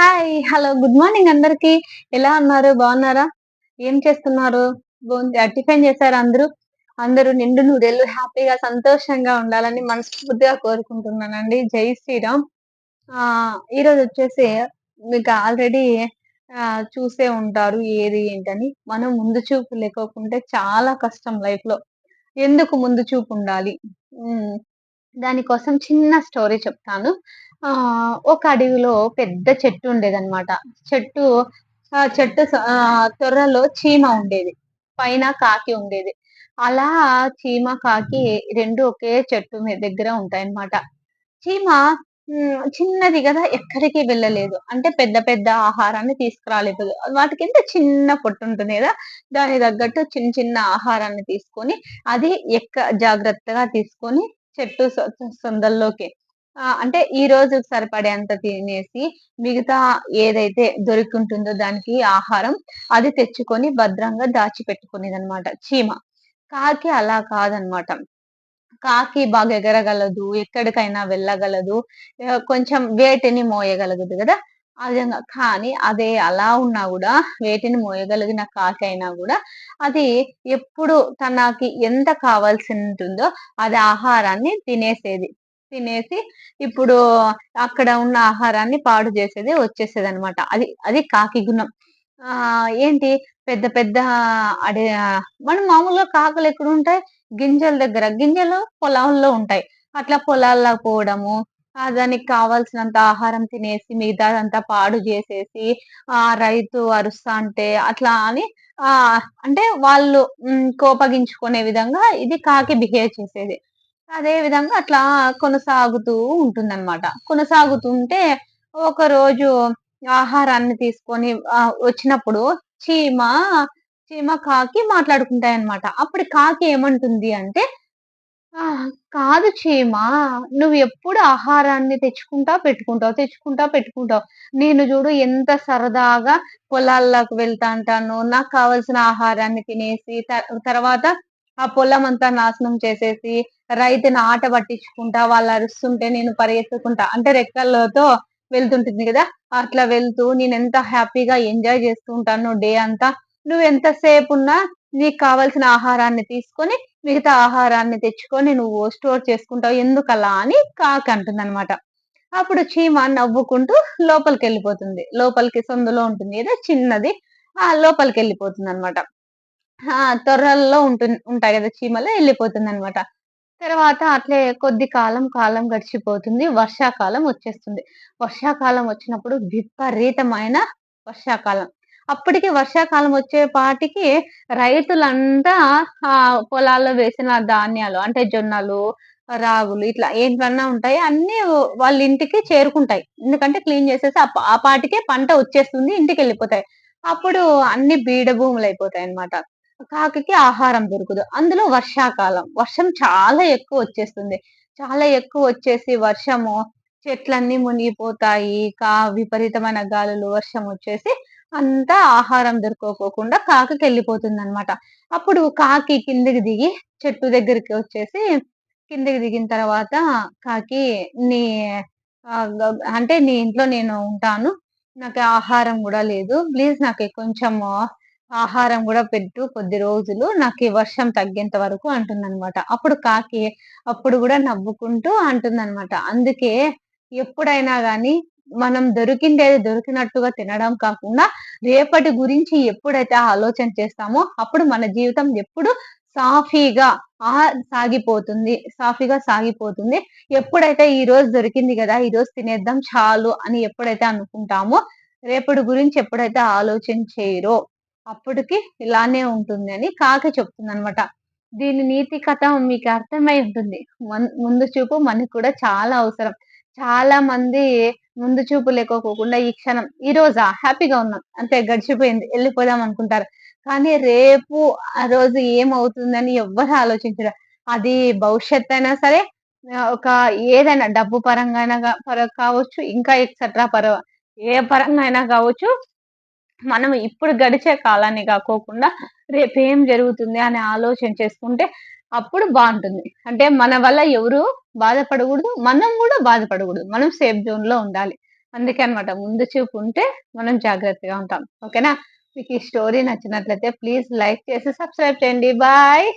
Hi hello good morning అందరికి. ఎలా ఉన్నారు? బాగున్నారా? ఏం చేస్తున్నారు? టిఫిన్ చేశారు అందరూ? అందరూ నిండు నూరేళ్ళు హ్యాపీగా సంతోషంగా ఉండాలని మనస్ఫూర్తిగా కోరుకుంటున్నానండి. జై శ్రీరామ్. ఆ ఈరోజు వచ్చేసి మీకు ఆల్రెడీ చూసే ఉంటారు ఏది ఏంటని. మనం ముందు చూపు లేకోకుంటే చాలా కష్టం లైఫ్లో ఎందుకు ముందు చూపు ఉండాలి? దానికోసం చిన్న స్టోరీ చెప్తాను. ఆ ఒక అడవిలో పెద్ద చెట్టు ఉండేదన్నమాట. చెట్టు ఆ చెట్టు ఆ త్వరలో చీమ ఉండేది. పైన కాకి ఉండేది. అలా చీమ కాకి రెండు ఒకే చెట్టు మీద దగ్గర ఉంటాయన్నమాట. చీమ చిన్నది కదా ఎక్కడికి వెళ్ళలేదు. అంటే పెద్ద పెద్ద ఆహారాన్ని తీసుకురాలేదు. వాటికి ఎంత చిన్న పొట్టు ఉంటుంది కదా దాని తగ్గట్టు చిన్న చిన్న ఆహారాన్ని తీసుకొని అది ఎక్క జాగ్రత్తగా తీసుకొని చెట్టు సొందల్లోకి. అంటే ఈ రోజు సరిపడేంత తినేసి మిగతా ఏదైతే దొరికింటుందో దానికి ఆహారం అది తెచ్చుకొని భద్రంగా దాచిపెట్టుకునేది అనమాట చీమ. కాకి అలా కాదనమాట కాకి బాగా ఎగరగలదు ఎక్కడికైనా వెళ్ళగలదు కొంచెం వేటిని మోయగలదు కదా? విధంగా. కానీ అదే అలా ఉన్నా కూడా వేటిని మోయగలిగిన కాకి అయినా కూడా అది ఎప్పుడు తనకి ఎంత కావాల్సి ఉంటుందో అది ఆహారాన్ని తినేసేది. తినేసి ఇప్పుడు అక్కడ ఉన్న ఆహారాన్ని పాడు చేసేది వచ్చేసేది అనమాట అది అది కాకి గుణం. ఆ ఏంటి? పెద్ద పెద్ద అడే మనం మామూలుగా కాకలు ఎక్కడ ఉంటాయి? గింజల దగ్గర. గింజలు పొలంలో ఉంటాయి. అట్లా పొలాల్లో పోవడము దానికి కావాల్సినంత ఆహారం తినేసి మిగతాదంతా పాడు చేసేసి ఆ రైతు అరుస్తా అంటే అట్లా అని ఆ అంటే వాళ్ళు కోపగించుకునే విధంగా ఇది కాకి బిహేవ్ చేసేది. అదే విధంగా అట్లా కొనసాగుతూ ఉంటుందన్నమాట. కొనసాగుతుంటే ఒక రోజు ఆహారాన్ని తీసుకొని వచ్చినప్పుడు చీమ చీమ కాకి మాట్లాడుకుంటాయి అన్నమాట అప్పుడు కాకి ఏమంటుంది అంటే కాదు చీమ నువ్వు ఎప్పుడు ఆహారాన్ని తెచ్చుకుంటా పెట్టుకుంటావు తెచ్చుకుంటా పెట్టుకుంటావు. నేను చూడు ఎంత సరదాగా పొలాల్లోకి వెళ్తా అంటాను నాకు కావలసిన ఆహారాన్ని తినేసి తర్వాత ఆ పొలం అంతా నాశనం చేసేసి రైతుని ఆట పట్టించుకుంటా వాళ్ళు అరుస్తుంటే నేను పరిగెత్తుకుంటా. అంటే రెక్కలతో వెళ్తుంటుంది కదా అట్లా వెళ్తూ నేను ఎంత హ్యాపీగా ఎంజాయ్ చేస్తూ ఉంటాను డే అంతా. నువ్వు ఎంతసేపు ఉన్నా నీకు కావలసిన ఆహారాన్ని తీసుకొని మిగతా ఆహారాన్ని తెచ్చుకొని నువ్వు స్టోర్ చేసుకుంటావు. ఎందుకలా అని కాకి అంటుందన్నమాట. అప్పుడు చీమ నవ్వుకుంటూ లోపలికి వెళ్ళిపోతుంది లోపలికి సందులో ఉంటుంది ఏదో చిన్నది. ఆ లోపలికి వెళ్ళిపోతుంది అనమాట ఆ తొర్రల్లో ఉంటుంది ఉంటాయి కదా చీమలో వెళ్ళిపోతుంది అనమాట తర్వాత అట్లే కొద్ది కాలం కాలం గడిచిపోతుంది. వర్షాకాలం వచ్చేస్తుంది. వర్షాకాలం వచ్చినప్పుడు విపరీతమైన వర్షాకాలం. అప్పటికి వర్షాకాలం వచ్చే పాటికి రైతులంతా ఆ పొలాల్లో వేసిన ధాన్యాలు అంటే జొన్నలు రాగులు ఇట్లా ఏంటన్నా ఉంటాయి అన్ని వాళ్ళ ఇంటికి చేరుకుంటాయి. ఎందుకంటే క్లీన్ చేసేసి ఆ పాటికే పంట వచ్చేస్తుంది ఇంటికి వెళ్ళిపోతాయి అప్పుడు అన్ని బీడ భూములు అయిపోతాయి అనమాట కాకి ఆహారం దొరకదు. అందులో వర్షాకాలం. వర్షం చాలా ఎక్కువ వచ్చేస్తుంది. చాలా ఎక్కువ వచ్చేసి వర్షము చెట్లన్నీ మునిగిపోతాయి కా విపరీతమైన గాలులు వర్షం వచ్చేసి అంతా ఆహారం దొరకకోకుండా కాకి వెళ్ళిపోతుంది అనమాట అప్పుడు కాకి కిందికి దిగి చెట్టు దగ్గరికి వచ్చేసి కిందికి దిగిన తర్వాత కాకి నీ అంటే నీ ఇంట్లో నేను ఉంటాను. నాకు ఆహారం కూడా లేదు. ప్లీజ్ నాకు కొంచెం ఆహారం కూడా పెట్టు కొద్ది రోజులు. నాకు ఈ వర్షం తగ్గేంత వరకు అంటుందన్నమాట. అప్పుడు కాకి అప్పుడు కూడా నవ్వుకుంటూ అంటుందన్నమాట. అందుకే ఎప్పుడైనా కానీ మనం దొరికిండేది దొరికినట్టుగా తినడం కాకుండా రేపటి గురించి ఎప్పుడైతే ఆలోచన చేస్తామో అప్పుడు మన జీవితం ఎప్పుడు సాఫీగా ఆ సాగిపోతుంది సాఫీగా సాగిపోతుంది. ఎప్పుడైతే ఈ రోజు దొరికింది కదా ఈ రోజు తినేద్దాం చాలు అని ఎప్పుడైతే అనుకుంటామో రేపటి గురించి ఎప్పుడైతే ఆలోచన చేయరో అప్పటికి ఇలానే ఉంటుంది అని కాకి చెప్తుంది అనమాట దీని నీతి కథ మీకు అర్థమై ఉంటుంది. ముందు చూపు మనకు కూడా చాలా అవసరం. చాలా మంది ముందు చూపు లేకోకుండా ఈ క్షణం ఈ రోజా? హ్యాపీగా ఉన్నాం. అంతే గడిచిపోయింది. వెళ్ళిపోదాం అనుకుంటారు. కానీ రేపు ఆ రోజు ఏమవుతుందని ఎవ్వరు ఆలోచించరు. అది భవిష్యత్ అయినా సరే ఒక ఏదైనా డబ్బు పరంగా అయినా కావచ్చు ఇంకా ఎక్సెట్రా పర ఏ పరంగా అయినా కావచ్చు మనం ఇప్పుడు గడిచే కాలాన్ని కాకోకుండా రేపు ఏం జరుగుతుంది అని ఆలోచన చేసుకుంటే అప్పుడు బాగుంటుంది. అంటే మన వల్ల ఎవరు బాధపడకూడదు మనం కూడా బాధపడకూడదు. మనం సేఫ్ జోన్లో ఉండాలి. అందుకే అనమాట ముందు చూపు ఉంటే మనం జాగ్రత్తగా ఉంటాం. ఓకేనా? మీకు ఈ స్టోరీ నచ్చినట్లయితే ప్లీజ్ లైక్ చేసి సబ్స్క్రైబ్ చేయండి. బాయ్